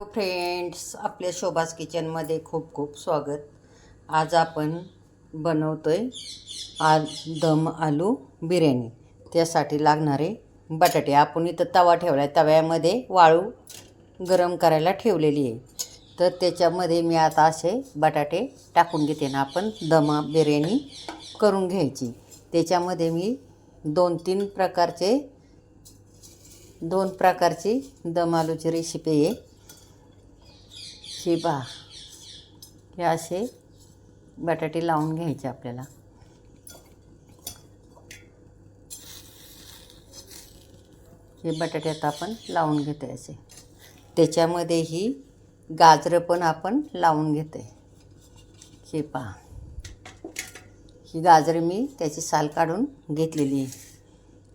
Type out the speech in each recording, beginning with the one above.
Friends आपल्या शोभास किचनमध्ये खूप खूप स्वागत. आज आपण बनवतो आहे आज दम आलू बिर्याणी. त्यासाठी लागणारे बटाटे. आपण इथं तवा ठेवला आहे तव्यामध्ये वाळू गरम करायला ठेवलेली आहे. तर त्याच्यामध्ये मी आता असे बटाटे टाकून घेते ना आपण दमा बिर्याणी करून घ्यायची. त्याच्यामध्ये मी दोन तीन प्रकारचे दोन प्रकारची दम आलूची रेसिपी आहे. शेबा हे असे बटाटे लावून घ्यायचे आपल्याला. हे बटाटे आता आपण लावून घेतो असे. त्याच्यामध्येही गाजरं पण आपण लावून घेतो हे पहा. ही गाजरं मी त्याची साल काढून घेतलेली आहे.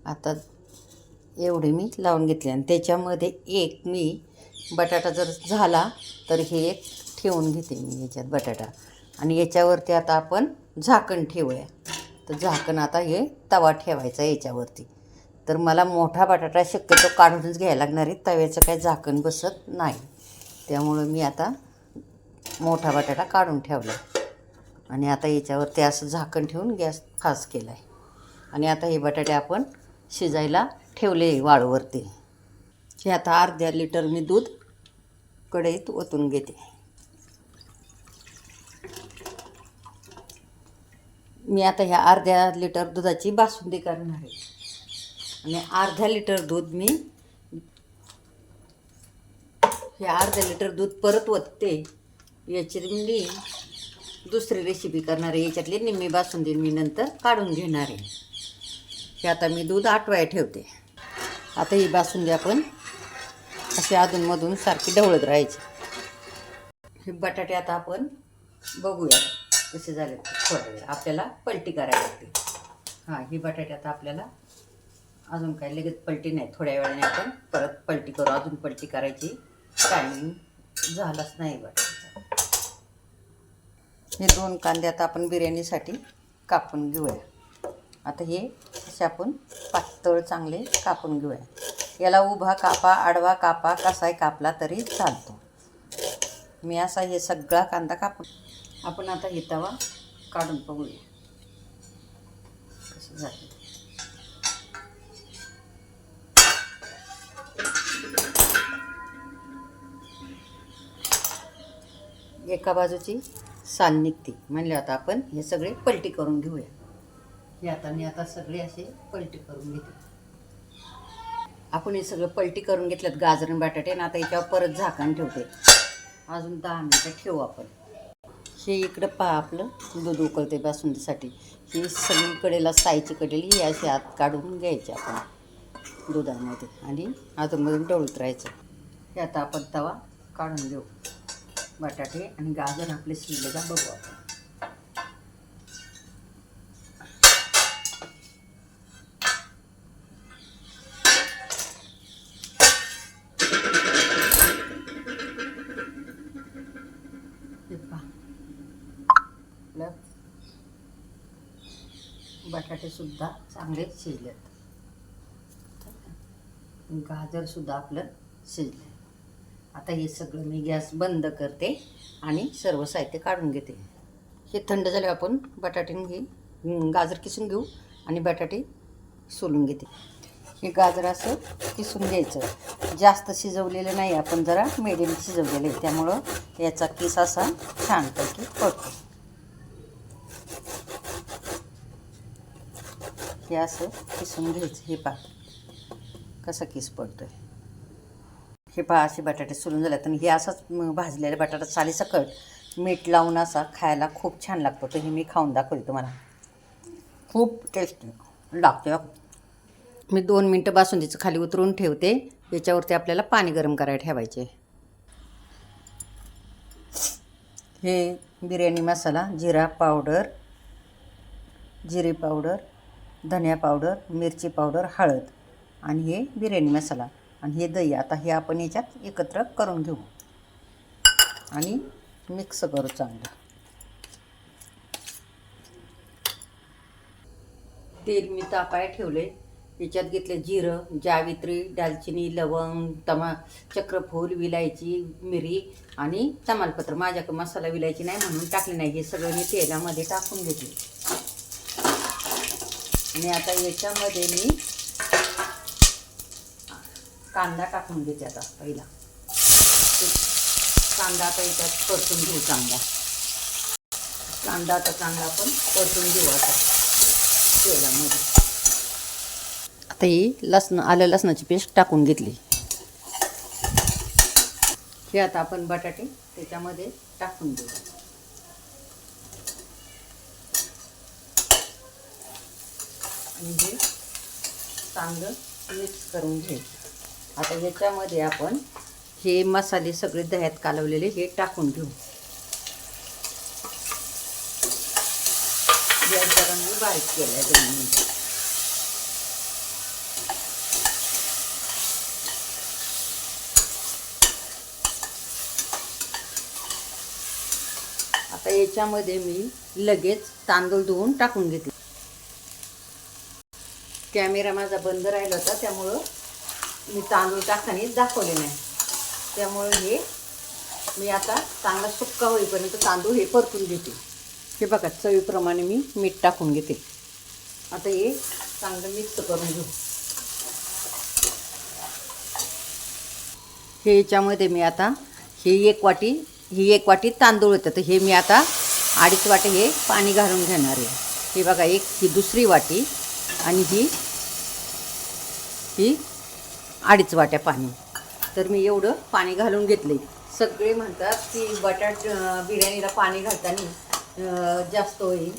आता एवढे मी लावून घेतले आणि त्याच्यामध्ये एक मी बटाटा जर झाला तर हे एक ठेवून घेते मी याच्यात बटाटा. आणि याच्यावरती आता आपण झाकण ठेवूया. तर झाकण आता हे तवा ठेवायचा याच्यावरती. तर मला मोठा बटाटा शक्यतो काढूनच घ्यायला लागणार आहे. तव्याचं काही झाकण बसत नाही. त्यामुळं मी आता मोठा बटाटा काढून ठेवला आणि आता याच्यावरती असं झाकण ठेवून गॅस फास केला आहे आणि आता हे बटाटे आपण शिजायला ठेवले वाळूवरती. हे आता अर्ध्या लिटर मी दूध कढईत ओतून घेते. मी आता ह्या अर्ध्या लिटर दुधाची बासुंदी करणार आहे. आणि अर्धा लिटर दूध मी हे अर्धा लिटर दूध परत ओतते. याची मी दुसरी रेसिपी करणार आहे. याच्यातली निम्मी बासुंदी मी नंतर काढून घेणार आहे. हे आता मी दूध आटवाय ठेवते. आता ही बासुंदी आपण असे अधूनमधून सारखी ढवळत राहायची. हे बटाटे आता आपण बघूया कसे झाले थोडा थोड्या वेळ. आपल्याला पलटी करायला लागते. हां ही बटाटे आता आपल्याला अजून काही लगेच पलटी नाही. थोड्या वेळाने आपण परत पलटी करू. अजून पलटी करायची टायमिंग झालाच नाही बटाट्याचा. हे दोन कांदे आता आपण बिर्याणीसाठी कापून घेऊया. आता हे असे आपण पातळ चांगले कापून घेऊया. याला उभा कापा आडवा कापा कसाही कापला तरी चालतो. मी असा हे सगळा कांदा कापून आपण आता हे तवा काढून बघूया. कसं झालं एका बाजूची साल निघते. म्हणले आता आपण हे सगळे पलटी करून घेऊया. हे आता मी आता सगळे असे पलटी करून घेते. आपण हे सगळं पलटी करून घेतल्यात गाजर आणि बटाटे आणि आता याच्यावर परत झाकण ठेवते. अजून दहा मिनटं ठेवू आपण. हे इकडं पहा आपलं दूध उकळते बासुंदीसाठी. ही सगळीकडेला साईची कडेल ही अशी आत काढून घ्यायची आपण दुधामध्ये. आणि अधूनमधून डवळत राहायचं. हे आता आपण तवा काढून घेऊ. बटाटे आणि गाजर आपले शिजले का बघू आपण हे पहा. आपलं बटाटे सुद्धा चांगले शिजलेत गाजर सुद्धा आपलं शिजलं आता हे सगळं मी गॅस बंद करते आणि सर्व साहित्य काढून घेते. हे थंड झाले आपण बटाटे घे गाजर किसून घेऊ आणि बटाटे सोलून घेते. हे गाजर असं किसून घ्यायचं. जास्त शिजवलेलं नाही आपण जरा मिडियम शिजवलेलं आहे. त्यामुळं याचा किस असा छानपैकी पडतो. हे असं किसून घ्यायचं. हे पहा. कसं किस पडतोय. हे पहा असे बटाटे सोलून झाले आणि हे असाच भाजलेले बटाटा सालीसकट मीठ लावून असा खायला खूप छान लागतो. तर हे मी खाऊन दाखवते तुम्हाला. खूप टेस्ट लागतो हो. मी दोन मिनटं बासुंदीचं खाली उतरून ठेवते. याच्यावरती आपल्याला पाणी गरम करायला ठेवायचे. हे बिर्याणी मसाला जिरा पावडर जिरे पावडर धनिया पावडर मिरची पावडर हळद आणि हे बिर्याणी मसाला आणि हे दही. आता हे आपण याच्यात एकत्र करून घेऊ. आणि मिक्स करू चांगलं. तेल मी तापाय ठेवले याच्यात घेतलं जिरं जावित्री दालचिनी लवंग तमा चक्रफूल विलायची मिरी आणि तमालपत्र. माझ्याकडे मसाला विलायची नाही म्हणून टाकले नाही. हे सगळं मी तेलामध्ये टाकून घेतले आणि आता याच्यामध्ये मी कांदा टाकून घेते आता पहिला. कांदा आता याच्यात परतून घेऊ चांगला. कांदा आता चांगला आपण परतून घेऊ आता तेलामध्ये. आता ही लसण आलं लसणाची पेस्ट टाकून घेतली. हे आता आपण बटाटे त्याच्यामध्ये टाकून देऊ. आणि हे चांगलं मिक्स करून घ्यायचं आता याच्यामध्ये आपण हे मसाले सगळे दह्यात कालवलेले हे टाकून घेऊ. गॅस जरा मी बारीक केला दोन मिनिटं आता याच्यामध्ये मी लगेच तांदूळ धुवून टाकून घेतले. कॅमेरा माझा बंद राहिला होता त्यामुळं मी तांदूळ टाकताना दाखवले नाही. त्यामुळं हे मी आता चांगला सुक्का होईपर्यंत तांदूळ हे परतून घेते. हे बघा चवीप्रमाणे मी मीठ टाकून घेते. आता हे चांगलं मिक्स करून घेऊ. हे याच्यामध्ये मी आता हे एक वाटी ही एक वाटी तांदूळ होतं. तर हे मी आता अडीच वाटी हे पाणी घालून घेणार आहे. हे बघा एक ही दुसरी वाटी. आणि ही ही अडीच वाट्या पाणी. तर मी एवढं पाणी घालून घेतले सगळे म्हणतात की बटाट बिर्याणीला पाणी घालताना जास्त होईल.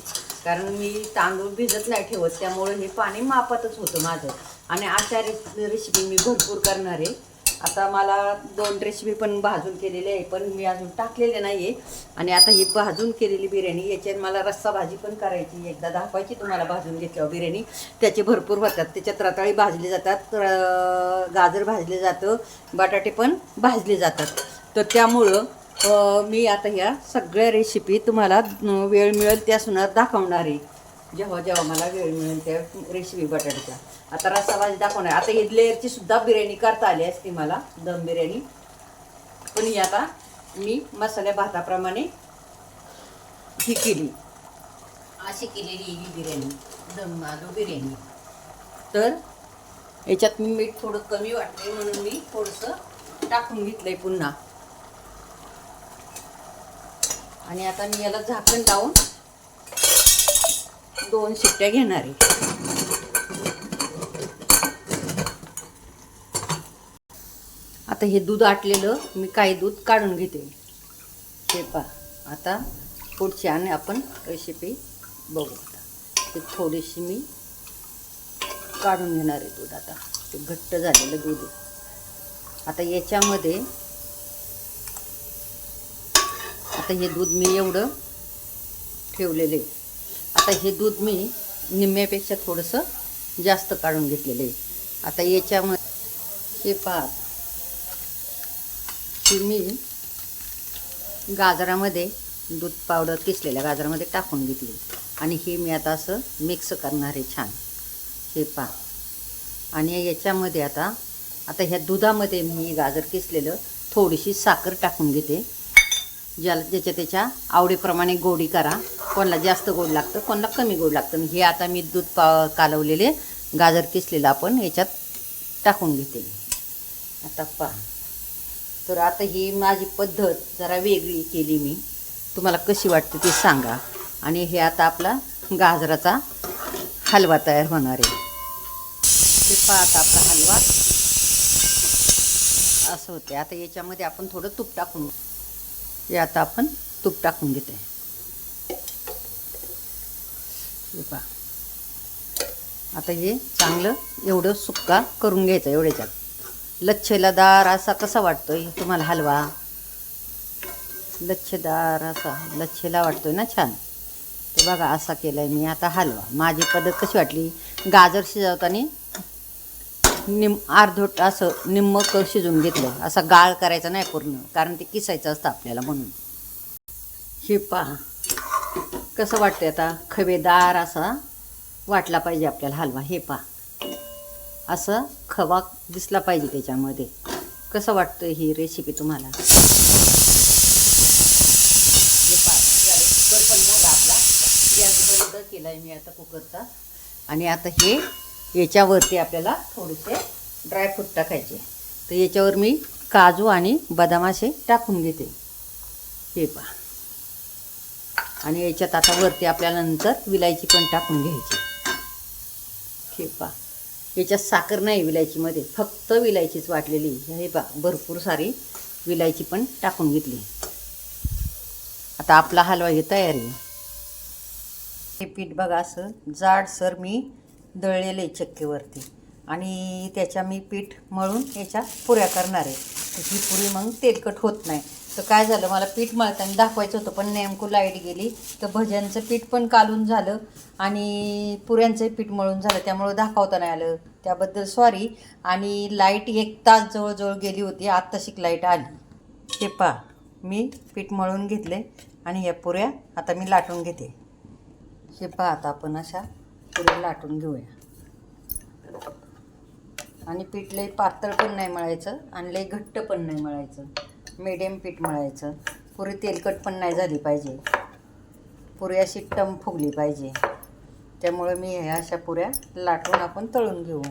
कारण मी तांदूळ भिजत नाही ठेवत त्यामुळं हे पाणी मापातच होतं माझं. आणि अशा रे रेसिपी मी भरपूर करणार. आहे आता मला दोन रेसिपी पण भाजून केलेली आहे पण मी अजून टाकलेले नाही आहे आणि आता ही भाजून केलेली बिर्याणी याच्यात मला रस्सा भाजी पण करायची एकदा दाखवायची तुम्हाला भाजून घेतल्यावर बिर्याणी. त्याचे भरपूर होतात. त्याच्यात रताळी भाजली जातात र- गाजर भाजले जातं बटाटे पण भाजले जातात. तर त्यामुळं मी आता ह्या सगळ्या रेसिपी तुम्हाला वेळ मिळेल त्या सुनात दाखवणार आहे. जेव्हा जेव्हा मला वेळ मिळेल त्या रेसिपी बटाट्याच्या आता रस्सा भाजी दाखवणार आता ही लेअरची सुद्धा बिर्याणी करता आली असती मला दम बिर्याणी. पण ही आता मी मसाल्या भाताप्रमाणे ही केली. अशी केलेली ही बिर्याणी दम आलू बिर्याणी. तर याच्यात मी मीठ थोडं कमी वाटले म्हणून मी थोडंसं टाकून घेतलंय पुन्हा. आणि आता मी याला झाकण लावून दोन शिट्ट्या घेणार आहे. आता हे दूध आटलेलं मी काही दूध काढून घेते. ते पा आता पुढची आणि आपण रेसिपी बघू आता. ते थोडीशी मी काढून घेणार आहे दूध आता. ते घट्ट झालेलं दूध आहे. आता याच्यामध्ये आता हे दूध मी एवढं ठेवलेलं आहे. आता हे दूध मी निम्म्यापेक्षा थोडंसं जास्त काढून घेतलेलं आहे. आता याच्यामध्ये हे पहा. की मी गाजरामध्ये दूध पावडर किसलेल्या गाजरामध्ये टाकून घेतली. आणि हे मी आता असं मिक्स करणार आहे छान. हे पहा. आणि याच्यामध्ये आता आता ह्या दुधामध्ये मी गाजर किसलेलं थोडीशी साखर टाकून घेते. ज्याला ज्याच्या त्याच्या आवडीप्रमाणे गोडी करा. कोणाला जास्त गोड लागतं कोणाला कमी गोड लागतं. हे आता मी दूध पा कालवलेले गाजर किसलेलं आपण याच्यात टाकून घेते. आता पहा. तर आता ही माझी पद्धत जरा वेगळी केली मी. तुम्हाला कशी वाटते ते सांगा. आणि हे आता आपला गाजराचा हलवा तयार होणार आहे. ते पहा आता आपला हलवा. असं होते आता याच्यामध्ये आपण थोडं तूप टाकून हे आता आपण तूप टाकून घेते हे पहा आता हे चांगलं एवढं सुक्का करून घ्यायचं एवढ्याच्यात. लच्छेलादार असा कसा वाटतोय तुम्हाला हलवा? लच्छेदार असा लच्छेला वाटतोय ना छान. ते बघा असा केला आहे मी आता हलवा. माझी पद्धत कशी वाटली? गाजर शिजवताना निम अर्धोट असं निम्म क शिजून घेतलं. असा गाळ करायचा नाही पूर्ण कारण ते किसायचं असतं आपल्याला म्हणून. हे पहा. कसं वाटतंय आता? खवेदार असा वाटला पाहिजे आपल्याला हलवा. हे पहा. असं खवा दिसला पाहिजे त्याच्यामध्ये. कसं वाटतं ही रेसिपी तुम्हाला? हे पहा, कुकर पण झाला आपला गॅस बंद केला आहे मी आता कुकरचा आणि आता हे याच्यावरती आपल्याला थोडेसे ड्रायफ्रूट टाकायचे. तर याच्यावर मी काजू आणि बदाम असे टाकून घेते. हे पहा. आणि याच्यात आता वरती आपल्याला नंतर विलायची पण टाकून घ्यायची. हे पा याच्यात साखर नाही विलायचीमध्ये फक्त विलायचीच वाटलेली. हे पा भरपूर सारी विलायची पण टाकून घेतली. आता आपला हलवा ही तयार आहे. हे पीठ बघा असं जाडसर मी दळलेले चक्कीवरती. आणि त्याच्या मी पीठ मळून याच्या पुऱ्या करणार आहे. ही पुरी मग तेलकट होत नाही. तर काय झालं मला पीठ मळताना दाखवायचं होतं पण नेमकं लाइट गेली. तर भज्यांचं पीठ पण कालून झालं आणि पुऱ्यांचं पीठ मळून झालं. त्यामुळं दाखवता नाही आलं. त्याबद्दल सॉरी आणि लाइट एक तास जवळजवळ गेली होती. आत्ताशिक लाइट आली. हे पा मी पीठ मळून घेतले आणि या पुऱ्या आता मी लाटून घेते. हे पहा आता आपण अशा पुऱ्या लाटून घेऊया. आणि पीठ लई पातळ पण नाही मळायचं आणि लई घट्ट पण नाही मळायचं. मिडियम पीठ मळायचं. पुरी तेलकट पण नाही झाली पाहिजे. पुरी अशी टम फुगली पाहिजे. त्यामुळे मी ह्या अशा पुऱ्या लाटून आपण तळून घेऊ.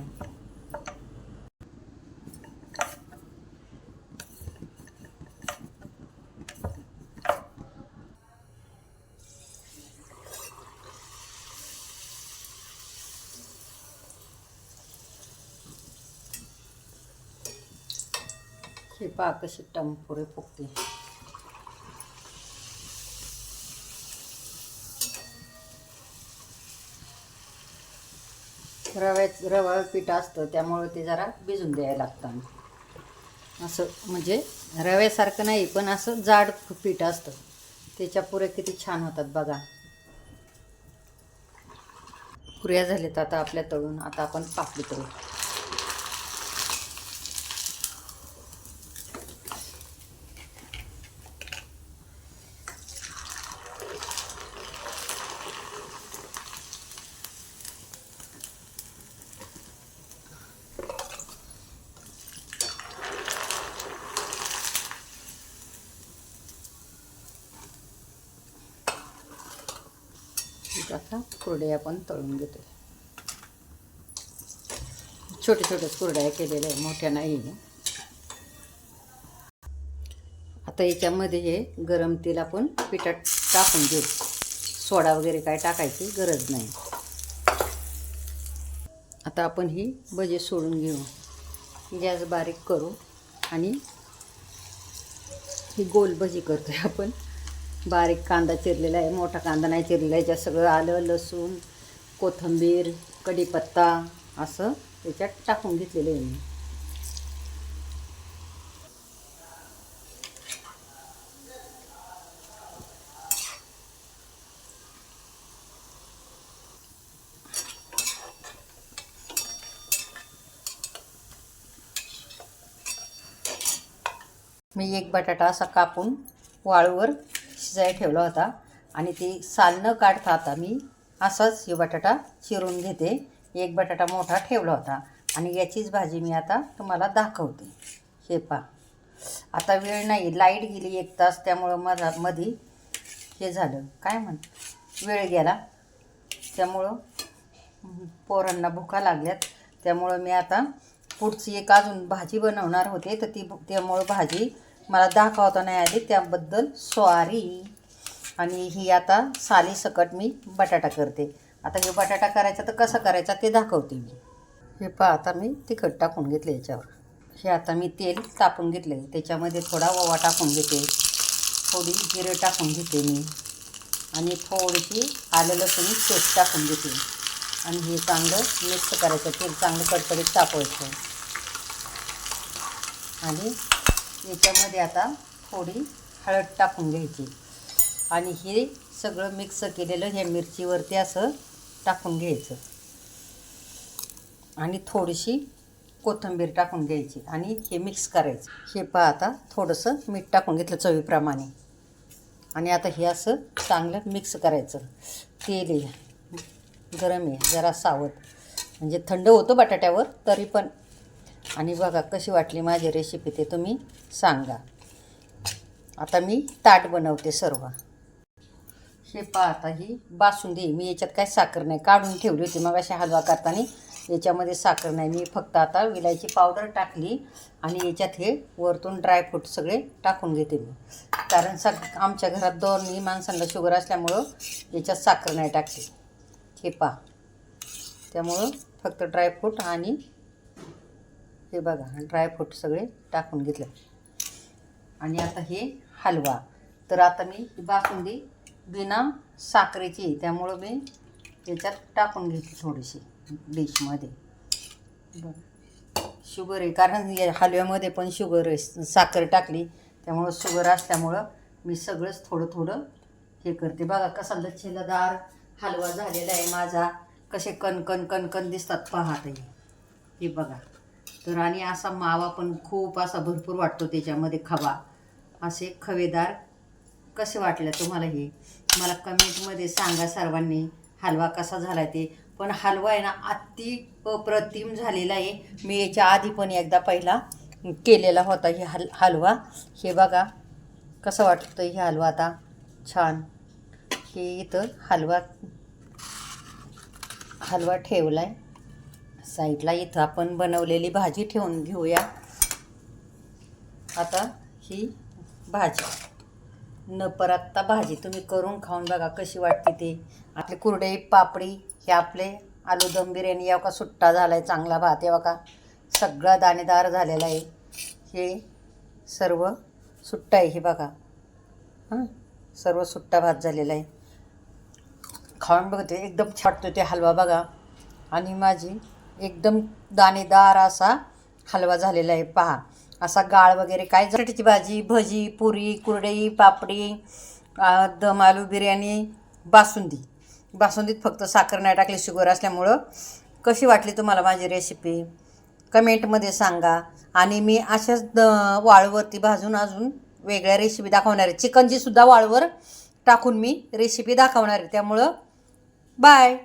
पहा कशी टम पुरे फुगते रव्याच रवा पीठ असतं त्यामुळं ते जरा भिजून द्यायला लागतं असं म्हणजे रव्यासारखं नाही पण असं जाड पीठ असतं. त्याच्या पुऱ्या किती छान होतात बघा. पुऱ्या झाल्यात आता आपल्या तळून आता आपण पापडी तळू ठीक आता कुरडया आपण तळून घेतो छोटे छोटेच कुरड्या केलेल्या आहे मोठ्या नाही आता याच्यामध्ये हे गरम तेल आपण पिठात टाकून घेऊ. सोडा वगैरे काय टाकायची गरज नाही. आता आपण ही भजी सोडून घेऊ. गॅस बारीक करू आणि ही गोल भजी करतोय आपण. बारीक कांदा चिरलेला आहे मोठा कांदा नाही चिरलेला आहे याच्यात सगळं आलं लसूण कोथिंबीर कढीपत्ता असं याच्यात टाकून घेतलेलं आहे मी. मी एक बटाटा असा कापून वाळूवर शिजाय ठेवला होता. आणि ती साल न काढता आता मी असाच हे बटाटा चिरून घेते. एक बटाटा मोठा ठेवला होता. आणि याचीच भाजी मी आता तुम्हाला दाखवते. हे पा आता वेळ नाही लाइट गेली एक तास त्यामुळं मला मधी हे झालं. काय म्हण वेळ गेला. त्यामुळं पोरांना भुका लागल्यात. त्यामुळं मी आता पुढची एक अजून भाजी बनवणार होते. तर ती त्यामुळं भाजी मला दाखवता नाही आली त्याबद्दल सॉरी आणि ही आता साली सकट मी बटाटा करते. आता हे बटाटा करायचा तर कसा करायचा ते दाखवते मी. हे पहा आता मी तिखट टाकून घेतले याच्यावर. हे आता मी तेल तापून घेतले. त्याच्यामध्ये थोडा ओवा टाकून घेते. थोडी जिरे टाकून घेते मी. आणि थोडीशी आलं लसूण पेस्ट टाकून घेते. आणि हे चांगलं मिक्स करायचं. तेल चांगलं कडकडीत तापवायचं. आणि याच्यामध्ये आता थोडी हळद टाकून घ्यायची. आणि हे सगळं मिक्स केलेलं ह्या मिरचीवरती असं टाकून घ्यायचं. आणि थोडीशी कोथिंबीर टाकून घ्यायची आणि हे मिक्स करायचं. हे पहा आता थोडंसं मीठ टाकून घेतलं चवीप्रमाणे. आणि आता हे असं चांगलं मिक्स करायचं. तेल आहे. गरम आहे. जरा सावध म्हणजे थंड होतं बटाट्यावर तरी पण आणि बघा कशी वाटली माझी रेसिपी ते तुम्ही सांगा. आता मी ताट बनवते सर्व. हे पहा आता ही बासुंदी मी याच्यात काय साखर नाही. काढून ठेवली होती मग अशा हलवा करताना. याच्यामध्ये साखर नाही. मी फक्त आता विलायची पावडर टाकली आणि याच्यात हे वरतून ड्रायफ्रूट सगळे टाकून घेते मी. कारण सग आमच्या घरात दोन्ही माणसांना शुगर असल्यामुळं याच्यात साखर नाही टाकली. हे पहा. त्यामुळं फक्त ड्रायफ्रूट आणि हे बघा. ड्रायफ्रूट सगळे टाकून घेतले. आणि आता हे हलवा. तर आता मी बासुंदी बिना साखरेची त्यामुळं मी याच्यात टाकून घेते थोडीशी डिशमध्ये बरं. शुगर आहे. कारण या हलव्यामध्ये पण शुगर आहे. साखर टाकली त्यामुळं शुगर असल्यामुळं मी सगळंच थोडं थोडं हे करते. बघा कसा लच्छेदार हलवा झालेला आहे माझा. कसे कणकण कणकण दिसतात. पाहत हे बघा. तर आणि असा मावा पण खूप असा भरपूर वाटतो त्याच्यामध्ये खवा. असे खवेदार कसे वाटले तुम्हाला हे? मला कमेंटमध्ये सांगा सर्वांनी हलवा कसा झाला ते. पण हलवा आहे ना अति अप्रतिम झालेला आहे. मी याच्या आधी पण एकदा पहिला केलेला होता हे हल हलवा. हे बघा कसं वाटतं हे हलवा आता? छान. हे इथं हलवा हलवा ठेवला आहे साईडला इथं आपण बनवलेली भाजी ठेवून घेऊया. आता ही भाजी. न परतता भाजी तुम्ही करून खाऊन बघा कशी वाटते ते. आपले कुरडे पापडी हे आपले आलू दम बिर्याणी या का सुट्टा झाला आहे चांगला भात यावं का सगळा दाणेदार झालेला आहे. हे सर्व सुट्टा आहे हे बघा. हां? सर्व सुट्टा भात झालेला आहे. खाऊन बघते एकदम छाटतो ते हलवा बघा. आणि माझी एकदम दाणेदार असा हलवा झालेला आहे पहा. असा गाळ वगैरे काय बटाट्याची भाजी भजी पुरी कुरडई पापडी दम आलू बिर्याणी बासुंदी. बासुंदीत फक्त साखर नाही टाकली शुगर असल्यामुळं. कशी वाटली तुम्हाला माझी रेसिपी कमेंटमध्ये सांगा. आणि मी अशाच द वाळूवरती भाजून अजून वेगळ्या रेसिपी दाखवणार आहे. चिकनची सुद्धा वाळवर टाकून मी रेसिपी दाखवणार आहे. त्यामुळं बाय